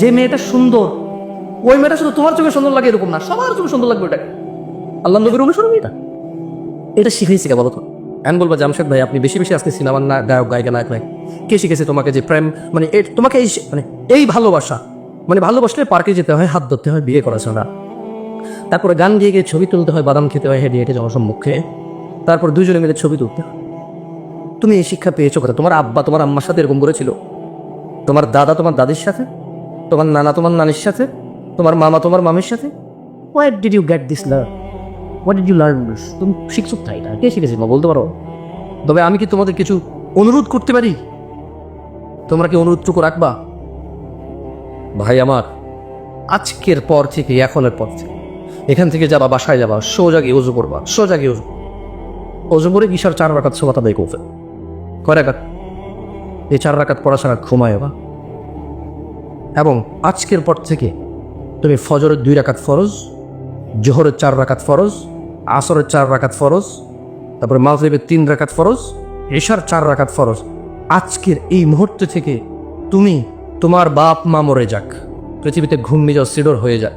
যে মেয়েটা সুন্দর, ওই মেয়েটা শুধু তোমার চোখে সুন্দর লাগে এরকম না, সবার চোখে সুন্দর লাগবে ওটাকে। আল্লাহ নবীর অনুসরণ এটা। এটা শিখেছি কে বলো তো? এমন বলবা জামশেদ ভাই, আপনি বেশি বেশি আজকে সিনেমার না গায়ক, গায়িকা নায়ক নায়ক কে শিখেছে তোমাকে যে প্রেম? মানে তোমাকে এই মানে এই ভালোবাসা মানে ভালোবাসলে পার্কে যেতে হয়, হাত ধরতে হয়, বিয়ে করা ছাড়া। তারপরে গান গিয়ে গিয়ে ছবি তুলতে হয়, বাদাম খেতে হয়, হেঁটে হেঁটে জনসম্মুখে তারপর দুজনে মিলে ছবি তুলতে হয়। তুমি এই শিক্ষা পেয়েছ কথা তোমার আব্বা, তোমার আম্মার সাথে এরকম করেছিল? তোমার দাদা, তোমার দাদির সাথে? তোমার নানা তোমার নানির সাথে? তোমার মামা তোমার মামির সাথে? What did you get this learn what did you learn this তুমি শিখছো তাই না কে শিখেছি মা বলতে পারো? তবে আমি কি তোমাদের কিছু অনুরোধ করতে পারি? তোমরা কি অনুরোধটুকু রাখবা? ভাই আমার আজকের পর থেকে এখনের পর থেকে এখান থেকে যাবা বাসায় যাবা সোজা গিয়ে উজু করবা সোজা গিয়ে উজু ওজু করে কিসার চার রাকাত সোবাতা দেয় করবে। কয় রাকাত? এই চার রাকাত পড়া ছাড়া ঘুমায় বা? এবং আজকের পর থেকে তুমি ফজরের দুই রাকাত ফরজ, জোহরের চার রাকাত ফরজ, আসরের চার রাকাত ফরজ, তারপরে মাগরিবের তিন রাকাত ফরজ, এশার চার রাকাত ফরজ। আজকের এই মুহূর্ত থেকে তুমি তোমার বাপ মা মরে যাক, পৃথিবীতে যাও সিডর হয়ে যাক,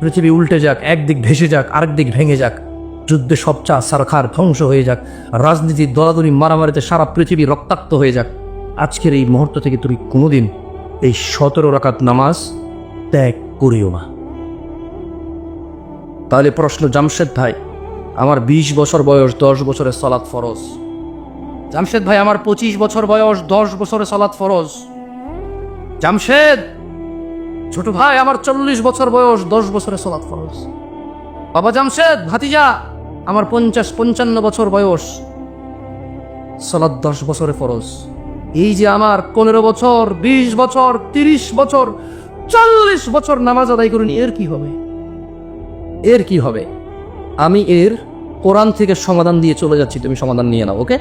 পৃথিবী উল্টে যাক, একদিক ভেসে যাক আরেক দিক ভেঙে যাক, যুদ্ধে সব চা সারখার ধ্বংস হয়ে যাক রাজনীতির দলাদলি, মারামারিতে সারা পৃথিবী রক্তাক্ত হয়ে যাক। আজকের এই মুহূর্ত থেকে তুমি কোনোদিন এই সতেরো রাকাত নামাজ ত্যাগ করিও না। তাহলে প্রশ্ন, জামশেদ ভাই, আমার বিশ বছর বয়স দশ বছরের সলাৎ ফরজ। জামশেদ ভাই, আমার পঁচিশ বছর বয়স দশ বছরের সলাৎ ফরজ। জামশেদ! ছোট ভাই, আমার চল্লিশ বছর বয়স দশ বছরের সলাৎ ফরজ। বাবা জামশেদ, ভাতিজা, আমার পঞ্চাশ পঞ্চান্ন বছর বয়স সলাৎ দশ বছরে ফরজ। এই যে আমার পনেরো বছর, বিশ বছর, তিরিশ বছর, চল্লিশ বছর নামাজ আদায় করিনি, এর কি হবে? এর কি হবে? আমি এর কোরআন থেকে সমাধান দিয়ে চলে যাচ্ছি, তুমি সমাধান নিয়ে নাও, ওকে?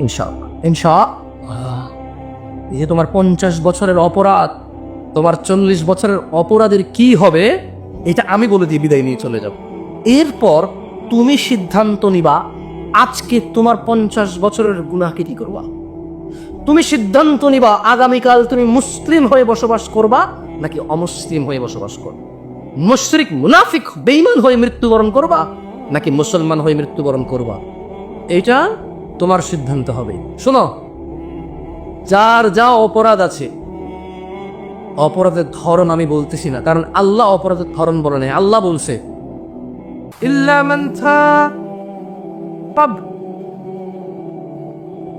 ইনশা ইনশা এই যে তোমার পঞ্চাশ বছরের অপরাধ, তোমার চল্লিশ বছরের অপরাধের কি হবে, এটা আমি বলে দিয়ে বিদায় নিয়ে চলে যাব। এরপর তুমি সিদ্ধান্ত নিবা, আজকে তোমার পঞ্চাশ বছরের গুনাহকে কি করবা? তুমি সিদ্ধান্ত নিবা, আগামীকাল তুমি মুসলিম হয়ে বসবাস করবা নাকি অমুসলিম হয়ে বসবাস করবা? মুশরিক, মুনাফিক, বেঈমান হয়ে মৃত্যুবরণ করবা নাকি মুসলমান হয়ে মৃত্যুবরণ করবা? এটা তোমার সিদ্ধান্ত হবে। শোনো, যার যা অপরাধ আছে, অপরাধের ধরন আমি বলতেছি না, কারণ আল্লাহ অপরাধের ধরন বলে নেই। আল্লাহ বলছে, ইল্লা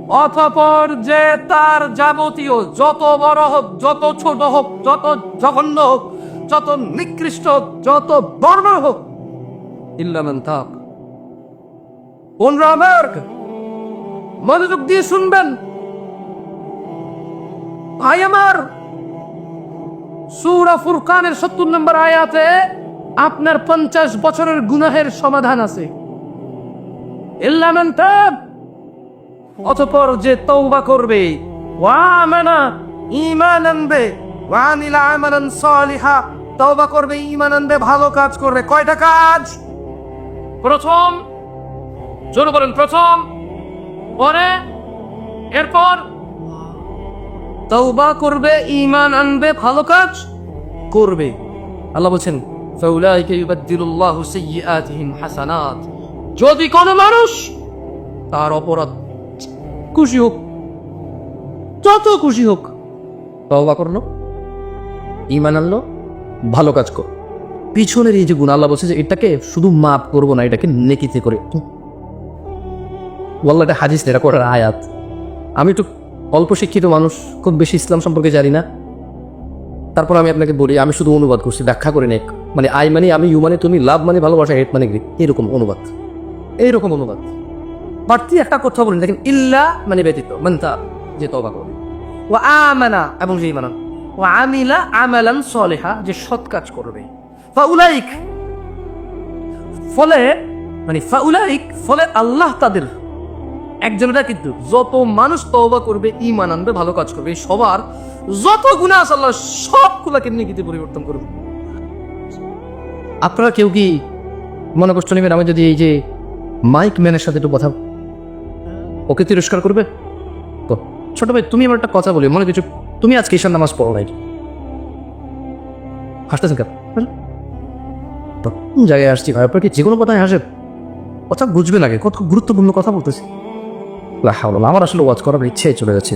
অতপর যে তার যাবতীয় যত বড় হোক, যত ছোট হোক, যত জঘন্য হোক, যত নিকৃষ্ট হোক, যত বর্ণ হোক ইল্লামান আমার মনোযোগ দিয়ে শুনবেন। ভাই আমার সূরা ফুরকানের সত্তর নম্বর আয়াতে আপনার পঞ্চাশ বছরের গুনাহের সমাধান আছে। ইল্লামান তাব অতপর যে তৌবা করবে ওয়ামানা ঈমান আনবে ওয়ানিলা আমালান সালিহা তওবা করবে ঈমান আনবে ভালো কাজ করবে। কয়টা কাজ? প্রথম, জোরে বলেন, প্রথম, পরে, এরপর? তওবা করবে, ঈমান আনবে, ভালো কাজ করবে। আল্লাহ বলছেন, ফাউলাইকা ইউবাদদিলুল্লাহু সাইয়্যাতিহিম হাসানাত যদি কোনো মানুষ তার অপরাধ খুশি হোক। যত খুশি হোক। তওবা করল ইমান আনলো। ভালো কাজ কর। পিছনের এই যে গুণ আল্লাহ বলছে যে এটাকে শুধু মাপ করব না এটাকে নেকিতে করে। ওয়াল্লাহ এটা হাদিস না, এটা করার আয়াত। আমি একটু অল্প শিক্ষিত মানুষ খুব বেশি ইসলাম সম্পর্কে জানি না। তারপর আমি আপনাকে বলি আমি শুধু অনুবাদ করছি ব্যাখ্যা করে নেক মানে আই মানে আমি ইউ মানে তুমি লাভ মানে ভালোবাসা হেট মানে এরকম অনুবাদ। এইরকম অনুবাদ। বাড়তি একটা কথা বলেন, দেখেন, ইল্লা মানে ব্যতীত মানতা যে তবা করবে। ও আমানা, এবং যে ইমানান। ও আমিলা আমালান সলেহা, যে সৎ কাজ করবে। ফাউলাইক ফলে মানে ফাউলাইক ফলে আল্লাহ তাদের একজনেরা কিন্তু যত মানুষ তওবা করবে ইমান আনবে, ভালো কাজ করবে, সবার যত গুণা আছে আল্লাহ সবগুলাকে নেকিতে পরিবর্তন করবে। আপনারা কেউ কি মনে কষ্ট নেবেন? আমি যদি এই যে মাইক ম্যানের সাথে একটু কথা ওকে তিরস্কার করবে? ছোট ভাই তুমি আমার একটা কথা বলি মনে কিছু তুমি আজকে ঈশান নামাজ পড়ো নাই। হাসতেছেন কেন? জায়গায় আসছি ভাই? আপনার কি যে কোনো কথায় হাসে? কথা বুঝবে আগে কত গুরুত্বপূর্ণ কথা বলতেছি। হাওলা, আমার আসলে ওয়াজ করার ইচ্ছে চলে যাচ্ছে।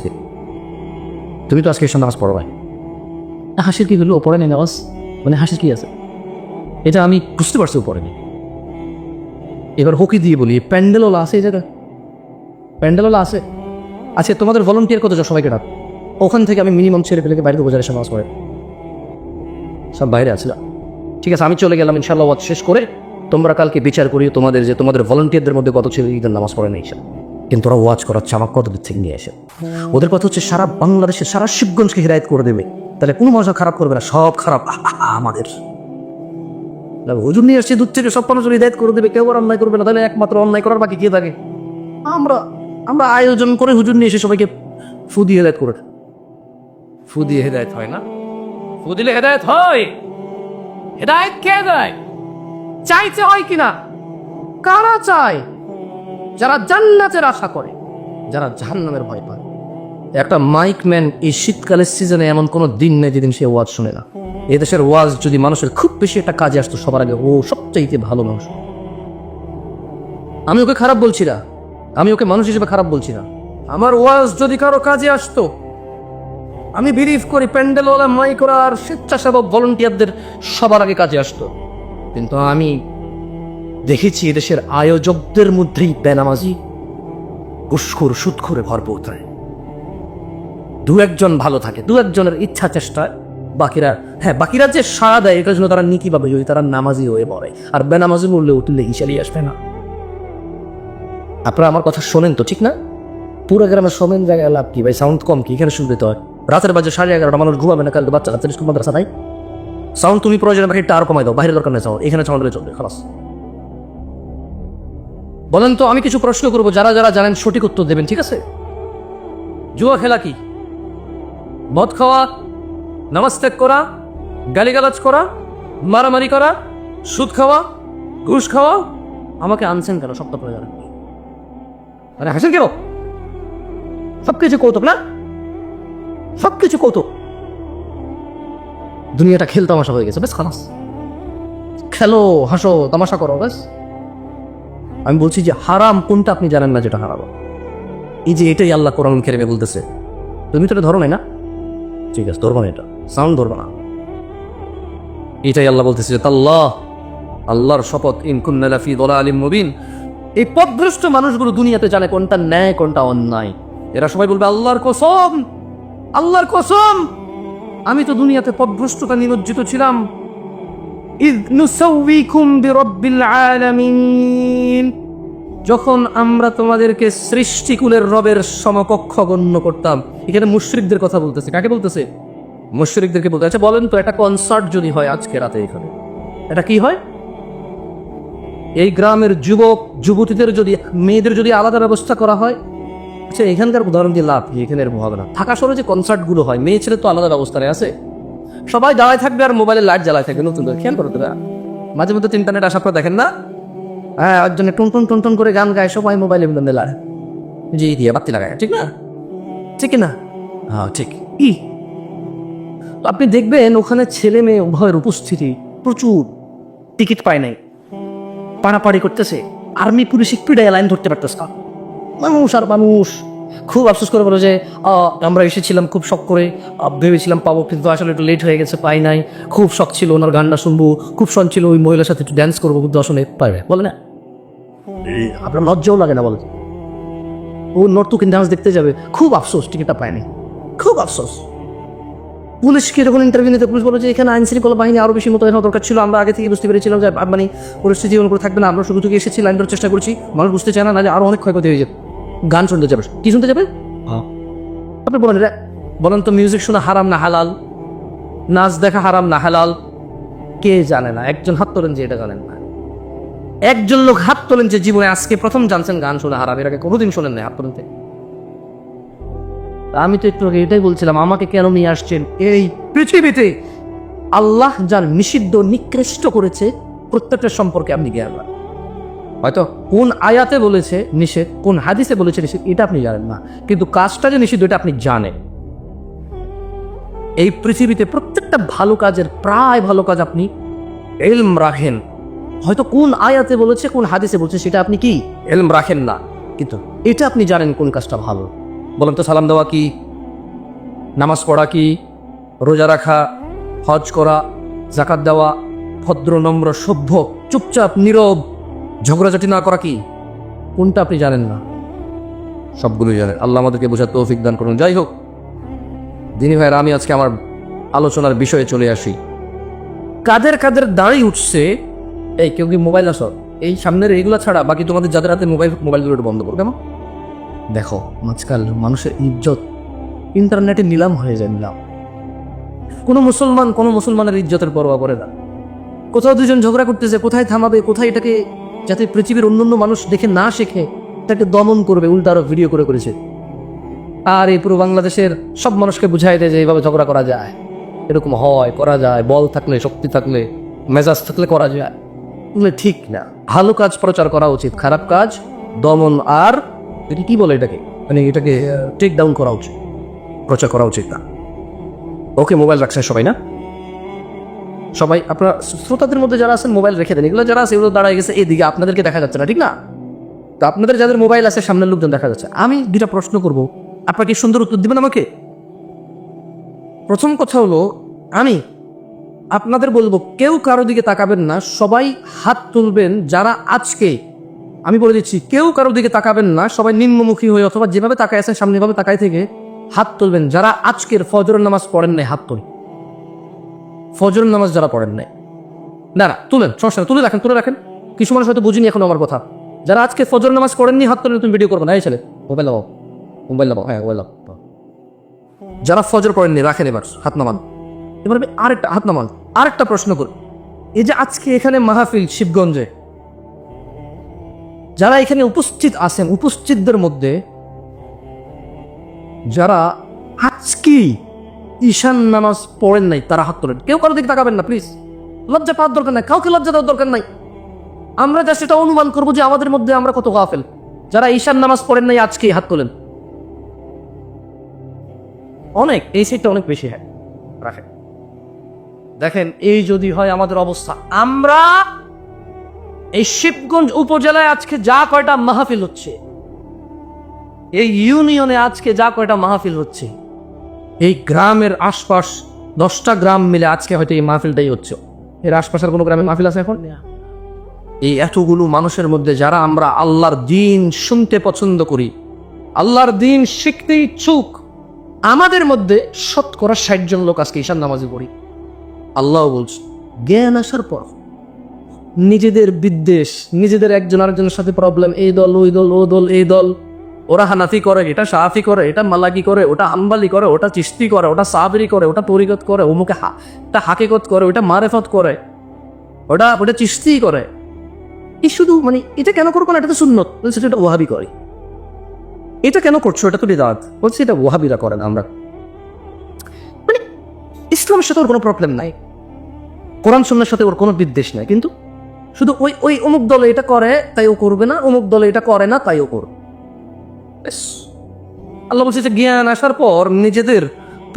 তুমি তো আজকে এসে নামাজ পড়ো ভাই হাসির কি হলো? পড়ে নেই নামাজ? মানে হাসির কি আছে? এটা আমি বুঝতে পারছি ও পড়েনি এবার হকি দিয়ে বলি প্যান্ডেলওয়ালা আছে এই জায়গায়? প্যান্ডেলওয়ালা আছে। আচ্ছা তোমাদের ভলেন্টিয়ার কত সবাইকে ডাক। ওখান থেকে আমি মিনিমাম ছেড়ে ফেলে বাইরে বোঝার এসে নামাজ পড়ে। সব বাইরে আছে ঠিক আছে, আমি চলে গেলাম ইনশাল্লাহ ওয়াজ শেষ করে তোমরা কালকে বিচার করি তোমাদের যে তোমাদের ভলেন্টিয়ারদের মধ্যে কত ছেলে ঈদের নামাজ পড়ে নেই কিন্তু ওরা ওয়াজ করাচ্ছে আমার কত দূর থেকে নিয়ে এসে। ওদের কথা হচ্ছে সারা বাংলাদেশে সারা শিবগঞ্জকে হিদায়ত করে দেবে। তাহলে কোনো মানুষ খারাপ করবে না, সব খারাপ। আমাদের। হুজুর নিয়ে আসছে দূর থেকে সব মানুষের হিদায়ত করে দেবে, কেউ আর অন্যায় করবে না। তাহলে একমাত্র অন্যায় করার বাকি কে থাকে? আমরা। আমরা আয়োজন করে হুজুর নিয়ে এসে সবাইকে ফু দিয়ে হেদায়ত করে ফু দিয়ে হেদায়ত হয় না? ফু দিলে হেদায়ত হয়। হেদায়ত কে দেয়? চাইতে হয় কিনা? কারা চায়? যারা জান্নাতের আশা করে, যারা জাহান্নামের ভয় পায়। একটা মাইক ম্যান এই শীতকালের সিজনে এমন কোনো দিন নেই যেদিন সে ওয়াজ শুনে না। এদেশের ওয়াজ যদি মানুষের খুব বেশি একটা কাজে আসতো, সবার আগে ও সবচাইতে ভালো মানুষ। আমি ওকে খারাপ বলছি না। আমি ওকে মানুষ হিসেবে খারাপ বলছি না। আমার ওয়াজ যদি কারও কাজে আসতো, আমি বিলিভ করি প্যান্ডেলওয়ালা মাইকরা আর স্বেচ্ছাসেবক ভলেন্টিয়ারদের সবার আগে কাজে আসতো। কিন্তু আমি দেখেছি এদেশের আয়োজকদের মধ্যেই বেনামাজি ঘুষখোর সুদখোরে ভরপুর থাকে। দু একজন ভালো থাকে, দু একজনের ইচ্ছা চেষ্টায় বাকিরা হ্যাঁ বাকিরা যে সাড়া দেয়, এটার জন্য তারা নিকি পাবে যদি তারা নামাজি হয়ে পড়ে। আর বেনামাজি বললে উঠলে হিসালি আসবে না। আপনারা আমার কথা শোনেন তো, ঠিক না? পুরো গ্রামে শোনেন জায়গায় লাভ কি? ভাই সাউন্ড কম কি? এখানে শুনতে তো হয়। রাতের বাজে সাড়ে এগারোটা, মানুষ ঘুমাবে না কালকে বাচ্চা কাচ্চা স্কুল মাদ্রাসা নাই। সাউন্ড তুমি প্রয়োজনে বাকি আরও কমাই দাও বাইরে দরকার নেই সাউন্ড এখানে সাউন্ড চলবে, খালাস। বলেন তো, আমি কিছু প্রশ্ন করব, যারা যারা জানেন সঠিক উত্তর দেবেন, ঠিক আছে? জুয়া খেলা কি? মদ খাওয়া, নামাজ ত্যাগ করা, গালিগালাজ করা, মারামারি করা, সুদ খাওয়া, ঘুষ খাওয়া? আমাকে আনছেন কেন? সপ্তাহ পরে আরে হাসেন কেন? সব কিছু কৌতুক, না? সব কিছু কৌতুক। দুনিয়াটা খেল তামাশা হয়ে গেছে, বেশ খালাস। খেলো, হাসো, তামাশা করো, বেশ। আমি বলছি যে হারাম কোনটা আপনি জানেন না যেটা হারাম? এই যে এটাই আল্লাহ কোরআন খেরেবে বলতেছে। তুমি তো এটা ধরো নাই না? ঠিক আছে, ধরবো না এটা। সাউন্ড ধরবো না। এটাই আল্লাহ বলতেছে যে, তাল্লাহ, আল্লাহর শপথ ইনকুন্নালাফি দলা আলিম মুবিন। এই পদভ্রষ্ট মানুষগুলো দুনিয়াতে জানে কোনটা ন্যায়, কোনটা অন্যায়। এরা সবাই বলবে, আল্লাহর কসম! আল্লাহর কসম! আমি তো দুনিয়াতে পদভ্রষ্টতা নিমজ্জিত ছিলাম। যখন আমরা তোমাদেরকে সৃষ্টিকুলের রবের সমকক্ষ গণ্য করতাম। এখানে মুশরিকদের কথা বলতেছে। কাকে বলতেছে? মুশরিকদেরকে বলতে আচ্ছা বলেন তো, একটা কনসার্ট যদি হয় আজকে রাতে এখানে, এটা কি হয়? এই গ্রামের যুবক, যুবতীদের যদি, মেয়েদের যদি আলাদা ব্যবস্থা করা হয় আচ্ছা এখানকার উদাহরণ দিয়ে লাভ কি? এখানে এরকম হবে না থাকা শহরে যে কনসার্টগুলো হয়, মেয়ে ছেলে তো আলাদা ব্যবস্থায় আছে? সবাই দাঁড়ায় থাকবে আর মোবাইলে লাইট জ্বালায় থাকবে, নতুন খেয়াল করো তোরা মাঝে মধ্যে ইন্টারনেট আসার পর দেখেন না? হ্যাঁ একজনে টুন টুন টুন টুন করে গান গায়, সবাই মোবাইলে লাড়ে। জি দিয়ে বাতি লাগায়, ঠিক না? ঠিক না? হ্যাঁ ঠিক। ই! আপনি দেখবেন ওখানে ছেলে মেয়ে উভয়ের উপস্থিতি প্রচুর। টিকিট পায় নাই। পাড়াপাড়ি করতেছে। আর্মি পুলিশ পিড়ায় লাইন ধরতে পারতেছে না। মানুষ আর মানুষ। খুব আফসোস করে বলো যে আমরা এসেছিলাম খুব শখ করে। ভেবেছিলাম পাবো কিন্তু আসলে একটু লেট হয়ে গেছে পাই নাই। খুব শখ ছিল ওনার গানটা শুনব। খুব শখ ছিল ওই মহিলার সাথে একটু ড্যান্স করব কিন্তু আসলে পারবে বলে না? আপনার লজ্জাও লাগে না বলে? ও নর্তুকিন ডান্স দেখতে যাবে। খুব আফসোস টিকিটটা পায়নি। খুব আফসোস। পুলিশকে যখন ইন্টারভিউ নিতে পুলিশ বলো যে এখানে আইন শৃঙ্খলা বাহিনী আরও বেশি মোতায়েন হওয়া দরকার ছিল আমরা আগে থেকে বুঝতে পেরেছিলাম যে মানে পরিস্থিতি করে থাকবে না আমরা শুধু থেকে এসেছি লাইন ধরার চেষ্টা করছি। মানুষ বুঝতে চায় না নাহলে আরও অনেক ক্ষয়ক্ষতি হয়ে যাবে। গান শুনতে যাবে। কি শুনতে যাবে? আপনি বলেন বলেন তো মিউজিক শোনা হারাম না হালাল? নাচ দেখা হারাম না হালাল? কে জানে না একজন হাত তোলেন যে এটা জানেন না। একজন লোক হাত তোলেন যে জীবনে আজকে প্রথম জানছেন গান শোনা হারাম এর আগে কোনোদিন শোনেন না হাত তোলেন। আমি তো একটু আগে এটাই বলছিলাম, আমাকে কেন নিয়ে আসছেন? এই পৃথিবীতে আল্লাহ যার নিষিদ্ধ, নিকৃষ্ট করেছে, প্রত্যেকটা সম্পর্কে আপনি জ্ঞান রাখেন। হয়তো কোন আয়াতে বলেছে নিষেধ, কোন হাদিসে বলেছে নিষেধ, এটা আপনি জানেন না। কিন্তু কাজটা যে নিষিদ্ধ, এটা আপনি জানেন। এই পৃথিবীতে প্রত্যেকটা ভালো কাজের, প্রায় ভালো কাজ আপনি এলম রাখেন। হয়তো কোন আয়াতে বলেছে, কোন হাদিসে বলছে, সেটা আপনি কি? এলম রাখেন না। কিন্তু এটা আপনি জানেন কোন কাজটা ভালো। বলেন তো সালাম দেওয়া কি? নামাজ পড়া কি? রোজা রাখা, হজ করা জাকাত দেওয়া, ভদ্র, নম্র, সভ্য, চুপচাপ, নীরব, ঝগড়াঝাটি না করা কি? কোনটা আপনি জানেন না? সবগুলোই জানেন। আল্লাহ আমাদেরকে বোঝার তৌফিক দান করুন। যাই হোক, দিনী ভাইয়ের, আমি আজকে আমার আলোচনার বিষয়ে চলে আসি। কাদের কাদের দাঁড়িয়ে উঠছে? এই, কেউ কি মোবাইল আসো এই সামনের এইগুলো ছাড়া বাকি তোমাদের যাদের হাতে মোবাইল, মোবাইলগুলো বন্ধ করো। কেন দেখো, আজকাল মানুষের ইজ্জত ইন্টারনেটে নিলাম হয়ে যায়, নিলাম। কোনো মুসলমান, কোনো মুসলমানের ইজ্জতের পরোয়া করে না। কোথাও দুজন ঝগড়া করতেছে, কোথায় থামাবে, কোথায় এটাকে যাতে পৃথিবীর অন্যান্য মানুষ দেখে না শেখে, তাকে দমন করবে, উল্টা আরও ভিডিও করে করেছে। আর এই পুরো বাংলাদেশের সব মানুষকে বুঝাই দেয় যে এইভাবে ঝগড়া করা যায়। এরকম হয়, করা যায়, বল থাকলে, শক্তি থাকলে, মেজাজ থাকলে করা যায়। ঠিক না। ভালো কাজ প্রচার করা উচিত, খারাপ কাজ, দমন আর এটা কি বলে এটাকে? মানে এটাকে টেক ডাউন করা উচিত। প্রচার করা উচিত না। ওকে মোবাইল রাখছেন সবাই, না? সবাই, আপনার শ্রোতাদের মধ্যে যারা আছেন মোবাইল রেখে দেন। এগুলো যারা আছে, এগুলো দাঁড়ায় গেছে, এদিকে আপনাদেরকে দেখা যাচ্ছে না, ঠিক না? তো আপনাদের যাদের মোবাইল আছে, সামনের লোকজন দেখা যাচ্ছে। আমি দুটা প্রশ্ন করব। আপনাকে সুন্দর উত্তর দিবেন আমাকে? প্রথম কথা হলো, আমি আপনাদের বলব, কেউ কারও দিকে তাকাবেন না। সবাই হাত তুলবেন যারা আজকে আমি বলে দিচ্ছি, কেউ কারোর দিকে তাকাবেন না, সবাই নিম্নমুখী হয়ে অথবা যেভাবে তাকায় আছেন সামনেভাবে তাকায় থেকে হাত তুলবেন। যারা আজকের ফজরের নামাজ পড়েন নাই, হাত তুল। ফজরের নামাজ যারা পড়েন নাই। না না, তুলেন, সমস্যা তুলে রাখেন তুলে রাখেন। কিছু মানুষ হয়তো বুঝিনি এখন আমার কথা। যারা আজকে ফজর নামাজ পড়েননি, হাত তুলে তুমি ভিডিও করবে না। এই ছেলে, মোবাইল লাগাও মোবাইল লাগাও হ্যাঁ মোবাইল যারা ফজর পড়েননি, রাখেন এবার, হাত নামান। এবার আমি আরেকটা, হাত নামান, আরেকটা প্রশ্ন করি। এই যে আজকে এখানে মাহফিল শিবগঞ্জে যারা এখানে উপস্থিত আছেন, উপস্থিতদের মধ্যে যারা আজকেই ঈশান নামাজ পড়েন নাই, তারা হাত তোলেন। কেউ কারও দিকে তাকাবেন না প্লিজ লজ্জা পাওয়ার দরকার নাই, কাউকে লজ্জা দেওয়ার দরকার নাই। আমরা যা সেটা অনুমান করব যে আমাদের মধ্যে আমরা কত গাফেল। যারা ঈশান নামাজ পড়েন নাই আজকেই হাত তোলেন। অনেক, এই সাইডটা অনেক বেশি হ্যাঁ। রাখেন। দেখেন, এই যদি হয় আমাদের অবস্থা। আমরা এই শিবগঞ্জ উপজেলায় আজকে যা কয়টা মাহফিল হচ্ছে এই ইউনিয়নে আজকে যা কয়টা মাহফিল হচ্ছে এই গ্রামের আশপাশ দশটা গ্রাম মিলে আজকে হয়তো এই মাহফিলটাই হচ্ছে। এর আশপাশের কোনো গ্রামে মাহফিল আছে এখন? এই এতগুলো মানুষের মধ্যে যারা আমরা আল্লাহর দিন শুনতে পছন্দ করি আল্লাহর দিন শিখতে ইচ্ছুক আমাদের মধ্যে শতকরা ষাট জন লোক আজকে ঈশান নামাজি পড়ি। আল্লাহ বলছে জ্ঞান আসার পর নিজেদের বিদ্বেষ, নিজেদের একজন আরেকজনের সাথে প্রবলেম এই দল, ওই দল, ও দল, এই দল। ওরা হানাফি করে, এটা সাহাফি করে, এটা মালাকি করে, ওটা আম্বালি করে, ওটা চিস্তি করে, ওটা সাবরি করে, ওটা তরিকত করে, অমুকে হা এটা হাকিকত করে, ওটা মারেফত করে, ওটা ওটা চিস্তি করে। এই শুধু মানে এটা কেন করব না? এটা তো সুন্নত। বলছে এটা ওহাবি করে। এটা কেন করছ? এটা তো বিদাত। বলছি, এটা ওহাবিরা করে না আমরা। মানে ইসলামের সাথে ওর কোনো প্রবলেম নাই। কোরআন, সুন্নার সাথে ওর কোনো বিদ্বেষ নাই। কিন্তু শুধু ওই ওই অমুক দলে এটা করে তাই ও করবে না, অমুক দলে এটা করে না তাই ও করবে। আল্লাহ বলছে যে জ্ঞান আসার পর নিজেদের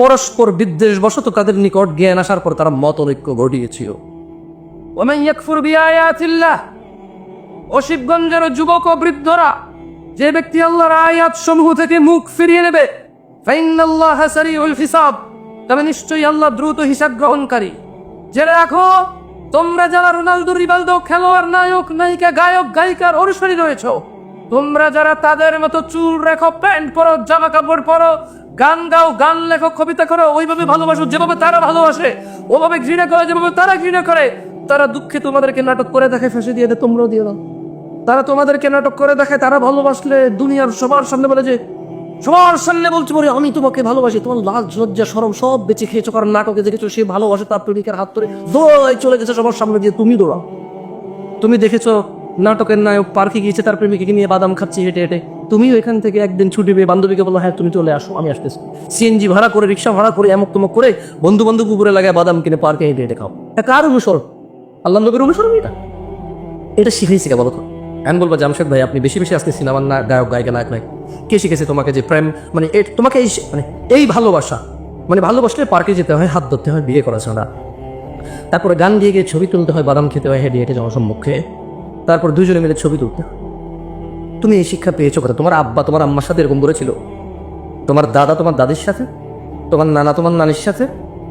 পরস্পর বিদ্বেষ বশত তাদের নিকট জ্ঞান আসার পর তারা মত ঐক্য ঘটিয়েছিল ওমান ইয়াকফুর বিআয়াতিল্লাহ ও শিবগঞ্জের যুবক ও বৃদ্ধরা, যে ব্যক্তি আল্লাহর আয়াত সমূহ থেকে মুখ ফিরিয়ে নেবে তবে নিশ্চয়ই আল্লাহ দ্রুত হিসাব গ্রহণকারী। জেনে রাখো তোমরা যারা রোনালদো, রিবালদো খেলোয়াড়, নায়ক, নায়িকা, গায়ক, গায়িকার অনুসারী রয়েছ, তোমরা যারা তাদের মতো চুল রেখো, প্যান্ট পরো জামা কাপড় পরো, গান গাও, গান লেখো, কবিতা করো, ওইভাবে ভালোবাসো যেভাবে তারা ভালোবাসে, ওভাবে ঘৃণা করে যেভাবে তারা ঘৃণা করে, তারা দুঃখে তোমাদেরকে নাটক করে দেখে ফেসে দিয়ে দেয় তোমরাও দিয়ে দাও। তারা তোমাদেরকে নাটক করে দেখে, তারা ভালোবাসলে দুনিয়ার সবার সামনে বলে যে সবার সামনে বলছে বলে আমি তোমাকে ভালোবাসি, তোমার লাজ, লজ্জা সরম সব বেঁচে খেয়েছো, কারণ নাটকে দেখেছ সে ভালোবাসে তার প্রেমিকার হাত ধরে দৌড়াই চলে গেছে সবার সামনে দিয়ে, তুমি দৌড়াও। তুমি দেখেছ নাটকের নায়ক পার্কে গিয়েছে তার প্রেমিকাকে নিয়ে বাদাম খাচ্ছে হেঁটে হেঁটে। তুমিও এখান থেকে একদিন ছুটি পেয়ে বান্ধবীকে বলো হ্যাঁ তুমি চলে আসো, আমি আসতেছি। সিএনজি ভাড়া করে, রিক্সা ভাড়া করে এমক তমক করে বন্ধু বান্ধব উপরে লাগায় বাদাম কিনে পার্কে হেঁটে হেঁটে খাও। এটা কার অনুসরণ? আল্লাহ নবীর অনুসরণ এটা। এটা শিখেছি কে বলো তো? এখন বলব, জামশেদ ভাই, আপনি বেশি বেশি আসতে সিনেমার না গায়ক, গায়িকা, নায়ক নাই কে শিখেছে তোমাকে যে প্রেম? মানে তোমাকে এই মানে এই ভালোবাসা। মানে ভালোবাসলে পার্কে যেতে হয়, হাত ধরতে হয়, বিয়ে করা ছাড়া। তারপরে গান দিয়ে গিয়ে ছবি তুলতে হয়, বাদাম খেতে হয় হেঁটে হেঁটে জনসম্মুখে তারপর দুজনে মিলে ছবি তুলতে হয়। তুমি এই শিক্ষা পেয়েছ কথা তোমার আব্বা, তোমার আম্মার সাথে এরকম করেছিল তোমার দাদা তোমার দাদির সাথে? তোমার নানা তোমার নানির সাথে?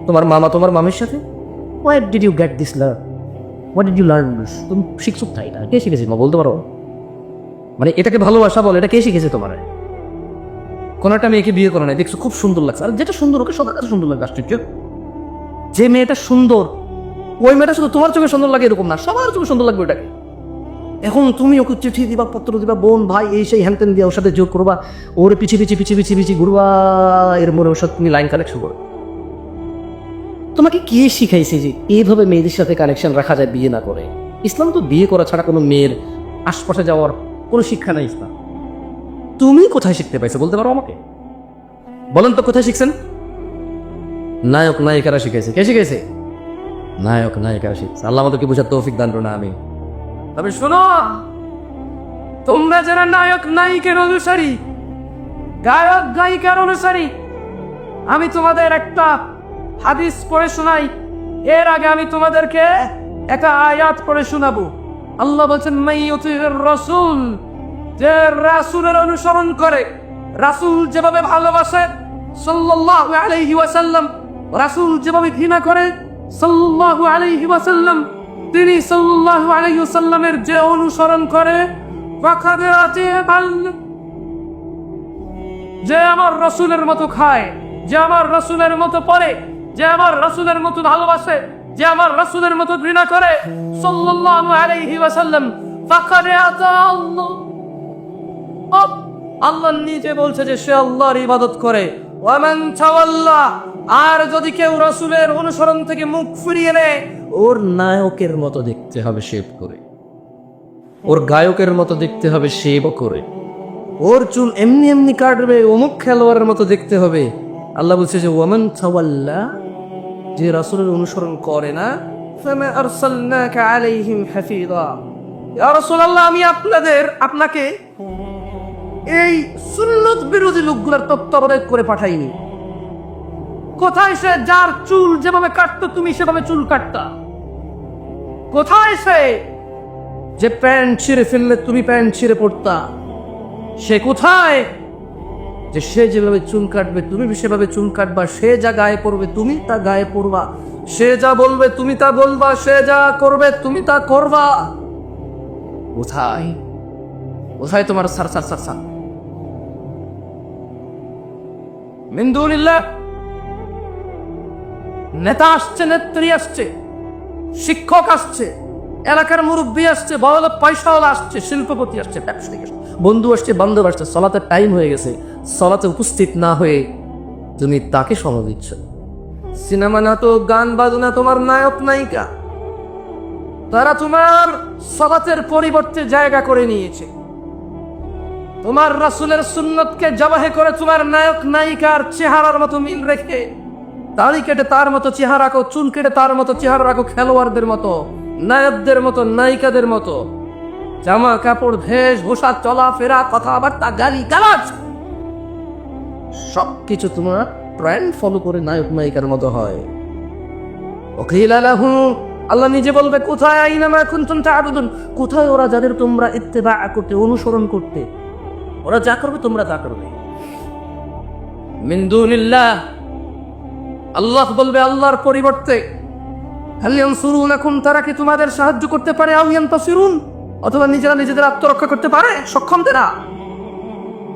তোমার মামা তোমার মামির সাথে? Why did you get this love what did you learn তুমি শিখছো তাই না কে শিখেছে? মা বলতে পারো? মানে এটাকে ভালোবাসা বল, এটা কে শিখেছে তোমার? কোনো একটা মেয়েকে বিয়ে করে নাই, দেখছ খুব সুন্দর লাগছে। আর যেটা সুন্দর, ওকে সবার কাছে সুন্দর লাগে, আশ্চর্য। যে মেয়েটা সুন্দর, ওই মেয়েটা শুধু তোমার চোখে সুন্দর লাগে এরকম না, সবার চোখে সুন্দর লাগবে ওটাকে। এখন তুমি ওকে চিঠি দিবা, পত্র দিবা, বোন, ভাই, এই সেই হ্যান দিয়া ওর সাথে যোগ করবা, ওর পিছি পিছি পিছি পিছি পিছি ঘুরবা, এর মনে ওর সাথে তুমি লাইন কালেকশন করো তোমাকে কে শিখাইছে যে এইভাবে মেয়েদের সাথে কানেকশন রাখা যায় বিয়ে না করে? ইসলাম তো বিয়ে করা ছাড়া কোনো মেয়ের আশপাশে যাওয়ার কোনো শিক্ষা নাই ইসলাম। তুমি কোথায় শিখতে পাইছো বলতে পারো আমাকে? বলেন তো কোথায় শিখছেন? নায়ক নায়িকারা শিখেছে কে শিখেছে নায়ক নায়িকারা শিখছে আল্লাহ আমাদেরকে বোঝার তৌফিক দান না আমি তবে শোনো তোমরা যারা নায়ক নায়িকের অনুসারী গায়ক গায়িকার অনুসারী আমি তোমাদের একটা হাদিস পড়ে শোনাই। এর আগে আমি তোমাদেরকে একটা আয়াত পড়ে শোনাবো। আল্লাহ বলছেন রাসূল যে রাসূলের অনুসরণ করে, রাসুল যেভাবে ভালোবাসে, সাল্লাল্লাহু আলাইহি ওয়াসাল্লাম, রাসূল যেভাবে ঘৃণা করে, সাল্লাল্লাহু আলাইহি ওয়াসাল্লাম, তিনি সাল্লাল্লাহু আলাইহি ওয়াসাল্লামের যে অনুসরণ করে যে আমার রসুলের মতো খায়, যে আমার রসুলের মতো পড়ে, যে আমার রসুলের মতো ভালোবাসে যে আমার রসুলের মতো ঘৃণা করে, সাল্লাল্লাহু আলাইহি ওয়াসাল্লাম আতা আল্লাহ। আল্লাহ নিজে বলছে যে সে আল্লাহর ইবাদত করে। ওয়ামান তাওয়াল্লা, আর যদি কেউ রসুলের অনুসরণ থেকে মুখ ফিরিয়ে নেয়, ওর নায়কের মতো দেখতে হবে শেভ করে। ওর গায়কের মতো দেখতে হবে শেভ করে। ওর চুল এমনি এমনি কাটবে, অমুক খেলোয়াড়ের মতো দেখতে হবে। আল্লাহ বলছে যে, ওয়ামান তাওয়াল্লা যে রাসূলের অনুসরণ করে না আমি আপনাদের, আপনাকে এই সুন্নত বিরোধী লোকগুলোর তত্ত্বাবধায়ক করে পাঠাইনি। কোথায় সে যার চুল যেভাবে কাটতো, তুমি সেভাবে চুল কাটতা? কোথায় সে যে প্যান্ট ছিঁড়ে ফেললে, তুমি প্যান্ট ছিঁড়ে পড়তা? সে কোথায় যে সে যেভাবে চুল কাটবে, তুমি সেভাবে চুল কাটবা। সে যা গায়ে পড়বে, তুমি তা গায়ে পড়বা। সে যা বলবে, তুমি তা বলবা। সে যা করবে, তুমি তা করবা। কোথায়? তোমার সার সার সার সার? মিন্দুলিল্লাহ নেতা আসছে, নেত্রী আসছে, শিক্ষক আসছে, এলাকার মুরব্বী আসছে বড় পয়সাওয়ালা আসছে, শিল্পপতি আসছে ব্যবসায়িক আসছে, বন্ধু আসছে, বান্ধব আসছে সলাতের টাইম হয়ে গেছে। সলাতে উপস্থিত না হয়ে তুমি তাকে সময় দিচ্ছ। সিনেমা না তো গান, বাজনা তোমার নায়ক, নায়িকা। তারা তোমার সলাতের পরিবর্তে জায়গা করে নিয়েছে। তোমার রাসুলের সুন্নতকে জবাহে করে তোমার নায়ক, নায়িকার চেহারার মতো মিল রেখে দাড়ি কেটে তার মতো চেহারা রাখো, চুল কেটে তার মতো চেহারা রাখো খেলোয়াড়দের মতো, নায়কদের মতো, নায়িকাদের মতো। জামা কাপড় ভেষ ভূষা চলাফেরা, কথাবার্তা গালি গালাজ সবকিছু তোমার ট্রেন্ড ফলো করে নায়ক নায়িকার মতো হয়। আল্লাহ নিজে বলবে, কোথায় কোথায় ওরা যাদের তোমরা করতে, অনুসরণ করতে? ওরা যা করবে, তোমরা তা করবে। আল্লাহ বলবে, আল্লাহর পরিবর্তে, হাল ইয়ানসুরুনাকুম, তারা কি তোমাদের সাহায্য করতে পারে? আও ইয়ানতাসিরুন? অথবা নিজেরা নিজেদের আত্মরক্ষা করতে পারে সক্ষম তারা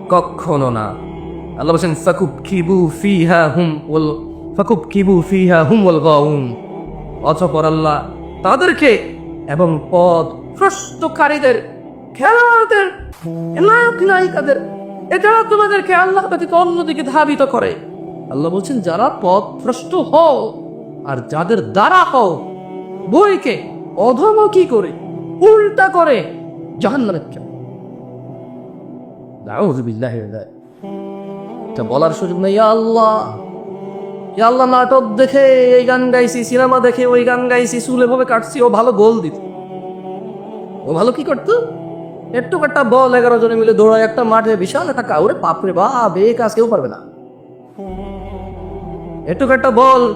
কখনো না। আল্লাহ বলছেন, ফাকুব কিবু ফিহা হুম ওয়াল ফাকুব কিবু ফিহা হুম ওয়াল গাউন অতঃপর আল্লাহ তাদেরকে এবং পদ ভ্রষ্টকারীদের খেলোয়াড়দের নায়ক নায়িকাদের এটা তোমাদেরকে আল্লাহ ব্যতীত অন্যদিকে ধাবিত করে। আল্লাহ বলছেন, যারা পথ ভ্রষ্ট হও আর যাদের দ্বারা হও, বইকে অধমুখী করে, উল্টা করে জাহান্নামের এটা বলার সুযোগ নেই আল্লাহ। আল্লাহ, নাটক দেখে, এই গান গাইছি, সিনেমা দেখে, ওই গান গাইছি, চুলে ভাবে কাটছি, ও ভালো গোল দিত। ও ভালো কি করতো? একটু একটা বল, এগারো জনে মিলে দৌড়ায়, একটা মাঠে বিশাল একটা কাউরে, বাপরে বাপ এই কাজ কেউ পারবে না। এটুকু একটা বল,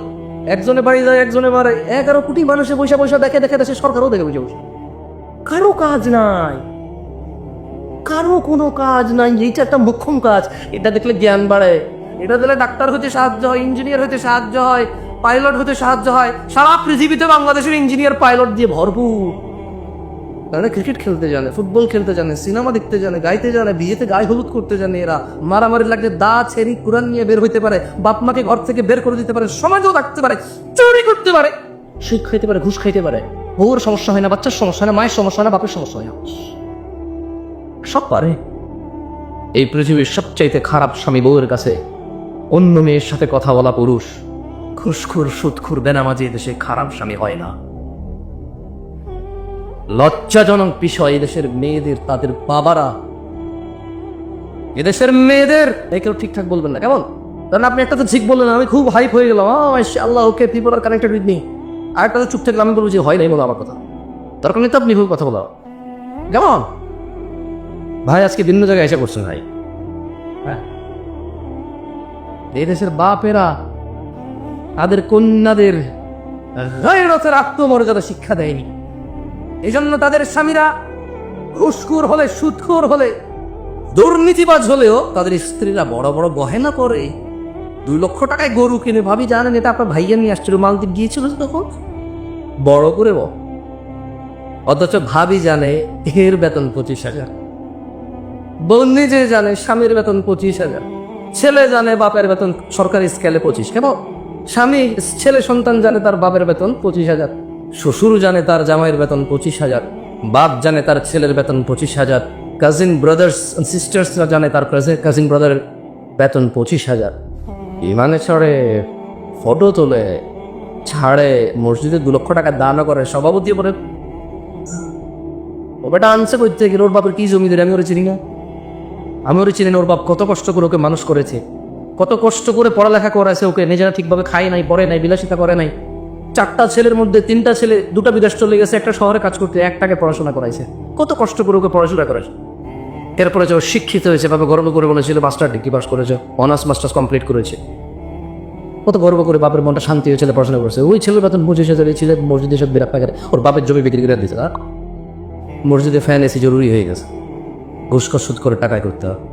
একজনে বাড়ি যায়, একজনে মারে, এগারো কোটি মানুষে পয়সা পয়সা দেখে দেখে দেশে সরকারও দেখে বুঝে বসে। কারও কাজ নাই। কারও কোনো কাজ নাই এইটা একটা মোক্ষম কাজ, এটা দেখলে জ্ঞান বাড়ে। এটা দিলে ডাক্তার হতে সাহায্য হয়, ইঞ্জিনিয়ার হতে সাহায্য হয়, পাইলট হতে সাহায্য হয়, সারা পৃথিবীতে বাংলাদেশের ইঞ্জিনিয়ার, পাইলট দিয়ে ভরপুর। তারা ক্রিকেট খেলতে জানে, ফুটবল খেলতে জানে, সিনেমা দেখতে জানে, গাইতে জানে, বিয়েতে গায়ে হলুদ করতে জানে এরা। মারামারি লাগলে দা, ছেড়ি কুরান নিয়ে বের হইতে পারে, বাপ মাকে ঘর থেকে বের করে দিতে পারে, সমাজও রাখতে পারে, চুরি করতে পারে শিখ খাইতে পারে, ঘুষ খাইতে পারে। বউর সমস্যা হয় না, বাচ্চার সমস্যা হয় না, মায়ের সমস্যা হয় না, বাপের সমস্যা হয় না। সব পারে। এই পৃথিবীর সবচাইতে খারাপ স্বামী বউয়ের কাছে অন্য মেয়ের সাথে কথা বলা পুরুষ। খুশখুর, সুদখুর, বেনামাজি দেশে খারাপ স্বামী হয় না। লজ্জাজনক বিষয় এদেশের মেয়েদের, তাদের বাবারা। এদেশের মেয়েদের একেও ঠিকঠাক বলবেন না, কেমন? কারণ আপনি একটা তো ঠিক বললেন, আমি খুব হাইপ হয়ে গেলাম। Allah okay people are connected with me আর একটা তো চুপ থাকলে আমি বলব যে, হয় নাই বলো আমার কথা। দরকার নেই তো আপনি কথা বলা কেমন? ভাই, আজকে ভিন্ন জায়গায় এসে করছেন ভাই। হ্যাঁ। এই দেশের বাপেরা তাদের কন্যাদের গায়রতের আত্মমর্যাদা শিক্ষা দেয়নি। এই জন্য তাদের স্বামীরা ঘুষখোর হলে সুদখোর হলে, দুর্নীতিবাজ হলেও তাদের স্ত্রীরা বড় বড় গহেনা করে দুই লক্ষ টাকায় গরু কিনে। ভাবি, জানেন, এটা আপনার ভাইয়া নিয়ে আসছিল, মালদ্বীপ গিয়েছিল তখন? বড় করে অথচ ভাবি জানে, এর বেতন পঁচিশ হাজার। বোন নিজে জানে স্বামীর বেতন পঁচিশ হাজার, ছেলে জানে বাপের বেতন সরকারি স্কেলে পঁচিশ কেমন স্বামী, ছেলে সন্তান জানে তার বাপের বেতন পঁচিশ হাজার, শ্বশুর জানে তার জামাইয়ের বেতন পঁচিশ হাজার, বাপ জানে তার ছেলের বেতন পঁচিশ হাজার কাজিন ব্রাদার্স সিস্টার্সরা জানে তার কাজিন ব্রাদারের বেতন পঁচিশ হাজার। ইমানে চড়ে ফটো তোলে, ছাড়ে, মসজিদে দু লক্ষ টাকা দানও করে, সভাপতি পরে ও বেটা আনছে করতে গেলে, ওর বাপের কি জমিদারি আমি ওরা চিনি না। আমি ওরে চিনি না, ওর বাপ কত কষ্ট করে ওকে মানুষ করেছে। কত কষ্ট করে পড়ালেখা করাছে ওকে নিজেরা ঠিকভাবে খায় নাই, পড়ে নাই, বিলাসিতা করে নাই। চারটা ছেলের মধ্যে তিনটা ছেলে, দুটা বিদেশ চলে গেছে, একটা শহরে কাজ করতে, একটাকে পড়াশোনা করাইছে। কত কষ্ট করে ওকে পড়াশোনা করেছে এরপরে যে শিক্ষিত হয়েছে ভাবে গর্ব করে বলেছিল মাস্টার ডিগ্রি পাস করেছে অনার্স মাস্টার্স কমপ্লিট করেছে। কত গর্ব করে বাপের মনটা শান্তি হয়ে ছেলে পড়াশোনা করেছে। ওই ছেলের বেতন পঁচিশ হাজার ছেলে মসজিদে সব বিরাট পাকারে ওর বাপের জমি বিক্রি করে দিয়েছে মসজিদে ফ্যান এসি জরুরি হয়ে গেছে। ঘুষ সুদ করে টাকায় করতে হবে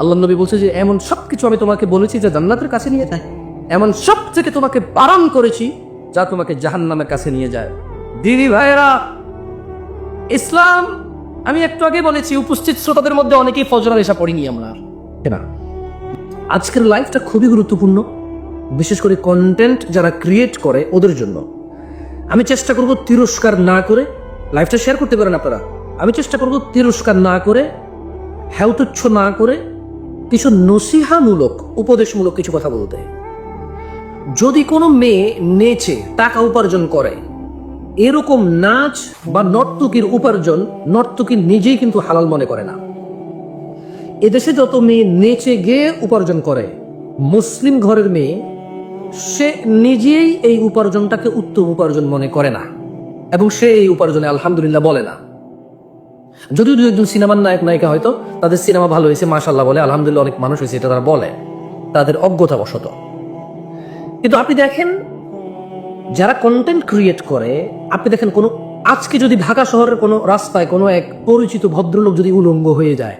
আল্লাহ নবী বলছে যে, এমন সব কিছু আমি তোমাকে বলেছি যে জান্নাতের কাছে নিয়ে যায়। এমন সব থেকে তোমাকে বারণ করেছি যা তোমাকে জাহান্নামের কাছে নিয়ে যায়। দিদি ভাইয়েরা, ইসলাম, আমি একটু আগে বলেছি, উপস্থিত শ্রোতাদের মধ্যে অনেকেই ফজরার এসা পড়িনি আমরা। না আজকের লাইফটা খুবই গুরুত্বপূর্ণ, বিশেষ করে কন্টেন্ট যারা ক্রিয়েট করে ওদের জন্য। আমি চেষ্টা করব তিরস্কার না করে লাইফটা শেয়ার করতে পারেন আপনারা। আমি চেষ্টা করব তিরস্কার না করে হ্যাউতুচ্ছ না করে কিছু নসিহামূলক, উপদেশমূলক কিছু কথা বলতে। যদি কোনো মেয়ে নেচে, টাকা উপার্জন করে, এরকম নাচ বা নর্তকীর উপার্জন, নর্তকী নিজেই কিন্তু হালাল মনে করে না। এদেশে যত মেয়ে নেচে গিয়ে উপার্জন করে, মুসলিম ঘরের মেয়ে, সে নিজেই এই উপার্জনটাকে উত্তম উপার্জন মনে করে না। এবং সে এই উপার্জনে আলহামদুলিল্লাহ বলে না। যদিও দু একজন সিনেমার নায়ক, নায়িকা হয়তো, তাদের সিনেমা ভালো হয়েছে মাশাল্লাহ বলে, আলহামদুলিল্লাহ অনেক মানুষ হয়েছে, এটা তারা বলে। তাদের অজ্ঞতা বশত কিন্তু আপনি দেখেন, যারা কন্টেন্ট ক্রিয়েট করে, আপনি দেখেন কোনো, আজকে যদি ঢাকা শহরের কোনো রাস্তায় কোনো এক পরিচিত ভদ্রলোক যদি উলঙ্গ হয়ে যায়,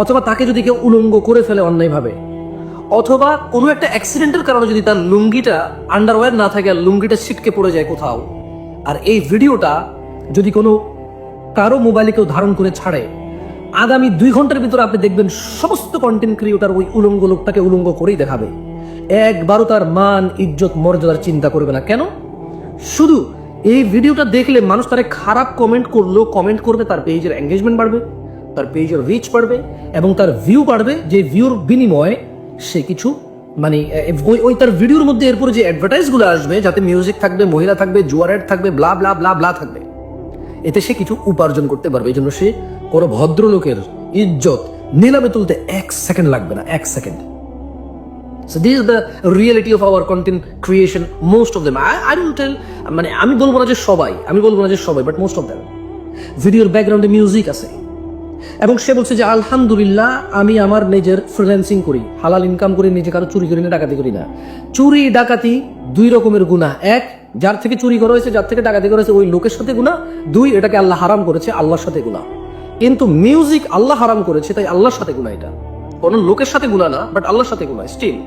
অথবা তাকে যদি কেউ উলঙ্গ করে ফেলে অন্যায়ভাবে, অথবা কোনো একটা অ্যাক্সিডেন্টের কারণে যদি তার লুঙ্গিটা আন্ডারওয়্যার না থাকে আর লুঙ্গিটা ছিটকে পড়ে যায় কোথাও, আর এই ভিডিওটা যদি কোনো কারও মোবাইলে কেউ ধারণ করে ছাড়ে। আগামী দুই ঘণ্টার ভিতরে আপনি দেখবেন সমস্ত কন্টেন্ট ক্রিয়েটার ওই উলঙ্গ লোকটাকে উলঙ্গ করেই দেখাবে। একবারও তার মান, ইজ্জত, মর্যাদার চিন্তা করবে না। কেন? শুধু এই ভিডিওটা দেখলে মানুষ তারে খারাপ কমেন্ট করলেও কমেন্ট করবে, তার পেজের এঙ্গেজমেন্ট বাড়বে, তার পেজের রিচ বাড়বে এবং তার ভিউ বাড়বে। যে ভিউর বিনিময়ে সে কিছু মানে ওই ওই তার ভিডিওর মধ্যে এরপরে যে অ্যাডভার্টাইজগুলো আসবে, যাতে মিউজিক থাকবে, মহিলা থাকবে জুয়ার অ্যাড থাকবে ব্লা ব্লা ব্লা ব্লা থাকবে এতে সে কিছু উপার্জন করতে পারবে। এই জন্য সে কোনো ভদ্রলোকের ইজ্জত নিলামে তুলতে এক সেকেন্ড লাগবে না, এক second. So this is the reality of our content creation most of them I tell মানে আমি বলব না যে সবাই, আমি বলব না যে সবাই বাট মোস্ট অফ দেম ভিডিওর ব্যাকগ্রাউন্ডে মিউজিক আছে। এবং সে বলছে যে, আলহামদুলিল্লাহ, আমি আমার নিজের ফ্রিল্যান্সিং করি। হালাল ইনকাম করে, নিজে কারও চুরি করি না, ডাকাতি করি না। চুরি, ডাকাতি, দুই রকমের গুনাহ। এক যার থেকে চুরি করা হয়েছে, যার থেকে ডাকাতি করা হয়েছে, ওই লোকের সাথে গুনাহ। দুই, এটাকে আল্লাহ হারাম করেছে, আল্লাহর সাথে গুনাহ। কিন্তু মিউজিক আল্লাহ হারাম করেছে, তাই আল্লাহর সাথে গুনাহ এটা। কোনো লোকের সাথে গুনাহ না বাট আল্লাহর সাথে গুনাহ স্টিল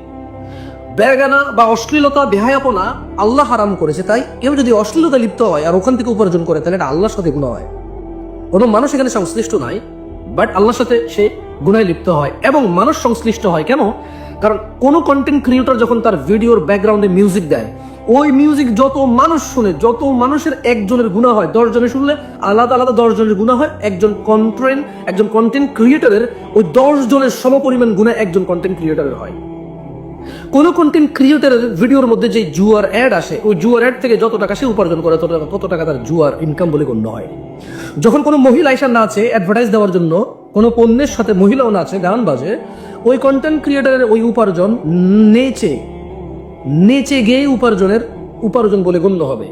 বেগানা বা অশ্লীলতা, বেহায়াপনা আল্লাহ হারাম করেছে, তাই কেউ যদি অশ্লীলতা লিপ্ত হয় আর ওখান থেকে উপার্জন করে, তাহলে এটা আল্লাহর সাথে গুণা হয়। কোনো মানুষ এখানে সংশ্লিষ্ট নাই বাট আল্লাহর সাথে সে গুনায় লিপ্ত হয়, এবং মানুষ সংশ্লিষ্ট হয় কেন? কারণ কোনো কন্টেন্ট ক্রিয়েটর যখন তার ভিডিওর ব্যাকগ্রাউন্ডে মিউজিক দেয় ওই মিউজিক যত মানুষ শুনে, যত মানুষের একজনের গুণা হয় দশ জনে শুনলে আলাদা আলাদা দশ জনের গুণা হয়। একজন কন্টেন্ট একজন কন্টেন্ট ক্রিয়েটারের ওই দশ জনের সমপরিমাণ গুণা একজন কন্টেন্ট ক্রিয়েটারের হয়। কোনো কন্টেন্ট ক্রিয়েটারের ভিডিওর মধ্যে যে জুয়ার অ্যাড আসে, ওই জুয়ার অ্যাড থেকে যত টাকা সে উপার্জন করে, তত টাকা তত টাকা তার জুয়ার ইনকাম বলে গণ্য হয়। যখন কোনো মহিলা এসে নাচে অ্যাডভার্টাইজ দেওয়ার জন্য, কোনো পণ্যের সাথে মহিলাও নাচে গান বাজে, ওই কন্টেন্ট ক্রিয়েটারের ওই উপার্জন নেচে। নেচে গিয়ে উপার্জনের, উপার্জন বলে গণ্য হবে।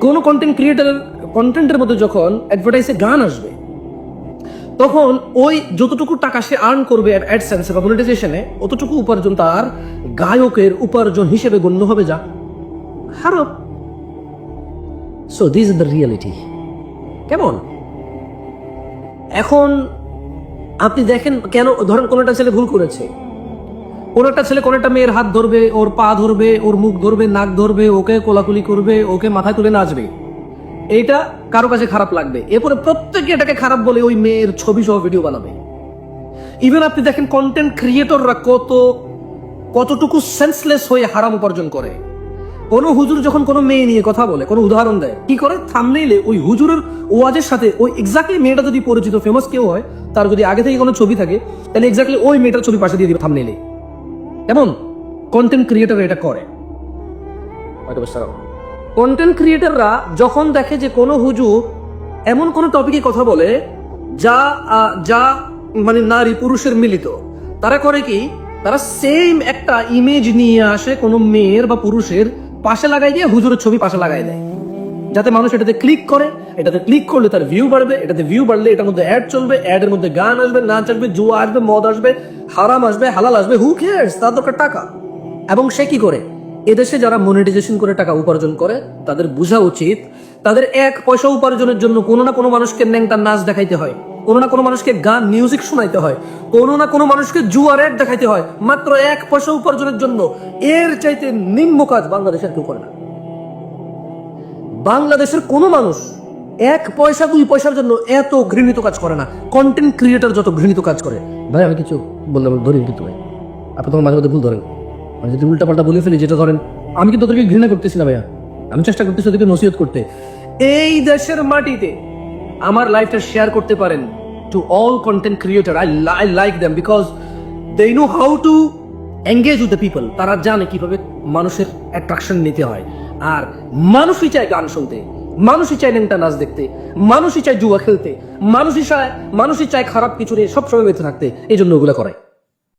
কোনো কন্টেন্ট ক্রিয়েটারের কন্টেন্টের মধ্যে যখন অ্যাডভার্টাইজে গান আসবে, তখন ওই যতটুকু টাকা সে আর্ন করবে অ্যাডসেন্সে বা মনিটাইজেশনে অতটুকু উপার্জন তার গায়কের উপার্জন হিসেবে গণ্য হবে যা খারাপ so this is the reality কেমন? এখন আপনি দেখেন কেন, ধরেন কোনো একটা ছেলে ভুল করেছে। কোনো একটা ছেলে কোনো একটা মেয়ের হাত ধরবে, ওর পা ধরবে, ওর মুখ ধরবে, নাক ধরবে, ওকে কোলাকুলি করবে, ওকে মাথায় তুলে নাচবে। এইটা কারও কাছে খারাপ লাগবে। এরপরে প্রত্যেকে এটাকে খারাপ বলে ওই মেয়ের ছবি সহ ভিডিও বানাবে। ইভেন আপনি দেখেন কন্টেন্ট ক্রিয়েটররা কত, কতটুকু সেন্সলেস হয়ে হারাম উপার্জন করে। কোনো হুজুর যখন কোনো মেয়ে নিয়ে কথা বলে, কোনো উদাহরণ দেয়, কি করে? থামনেইলে ওই হুজুরের ওয়াজের সাথে ওই এক্স্যাক্টলি মেয়েটা যদি পরিচিত ফেমাস কেউ হয়, তার যদি আগে থেকে কোনো ছবি থাকে, তাহলে এক্স্যাক্টলি ওই মেয়েটার ছবি পাশে দিয়ে দিবে থামনেইলে কেমন কন্টেন্ট ক্রিয়েটর এটা করে। কন্টেন্ট ক্রিয়েটররা যখন দেখে যে কোনো হুজুর এমন কোনো টপিকে কথা বলে যা যা মানে নারী পুরুষের মিলিত তারা করে কি তারা সেম একটা ইমেজ নিয়ে আসে কোনো মেয়ের বা পুরুষের পাশে লাগাই দিয়ে হুজুরের ছবি পাশে লাগাই দেয়। যাতে মানুষ এটাতে ক্লিক করে, এটাতে ক্লিক করলে তার ভিউ বাড়বে, এটাতে ভিউ বাড়লে এটার মধ্যে অ্যাড চলবে অ্যাডের মধ্যে গান আসবে, নাচ আসবে, জুয়া আসবে, মদ আসবে, হারাম আসবে, হালাল আসবে হু কেয়ার্স তার দরকার টাকা। এবং সে কি করে? এদেশে যারা মনিটাইজেশন করে টাকা উপার্জন করে, তাদের বোঝা উচিত, তাদের এক পয়সা উপার্জনের জন্য কোনো না কোনো মানুষকে ন্যাংটার নাচ দেখাইতে হয়, কোনো না কোনো মানুষকে গান মিউজিক শোনাইতে হয়, কোনো না কোনো মানুষকে জুয়ার অ্যাড দেখাইতে হয়, মাত্র এক পয়সা উপার্জনের জন্য এর চাইতে নিম্ন কাজ বাংলাদেশের কেউ করে না। বাংলাদেশের কোনো মানুষ এক পয়সা দুই পয়সার জন্য এত ঘৃণিত কাজ করে না। কন্টেন্ট ক্রিয়েটার যত ঘৃণিত কাজ করে। ভাই আমি কিছু বললাম ধরি কিন্তু ভাই। আপনি তোমার মাঝে মধ্যে ভুল ধরেন। মানে যদি উল্টাপাল্টা বলে ফেলি যেটা ধরেন আমি কিন্তু তোদেরকে ঘৃণা করতেছি না ভাইয়া। আমি চেষ্টা করতেছি ওদেরকে নসিহত করতে। এই দেশের মাটিতে আমার লাইফটা শেয়ার করতে পারেন to all content creator I I like them because they know how to engage with the people তারা জানে কীভাবে মানুষের অ্যাট্রাকশন নিতে হয়। আর মানুষই চায় গান শুনতে, মানুষই চায় ন্যাংটা নাচ দেখতে, মানুষই চায় জুয়া খেলতে, মানুষই চায় মানুষই চায় খারাপ কিছু নিয়ে সবসময় বেঁচে থাকতে, এই জন্য ওগুলো করে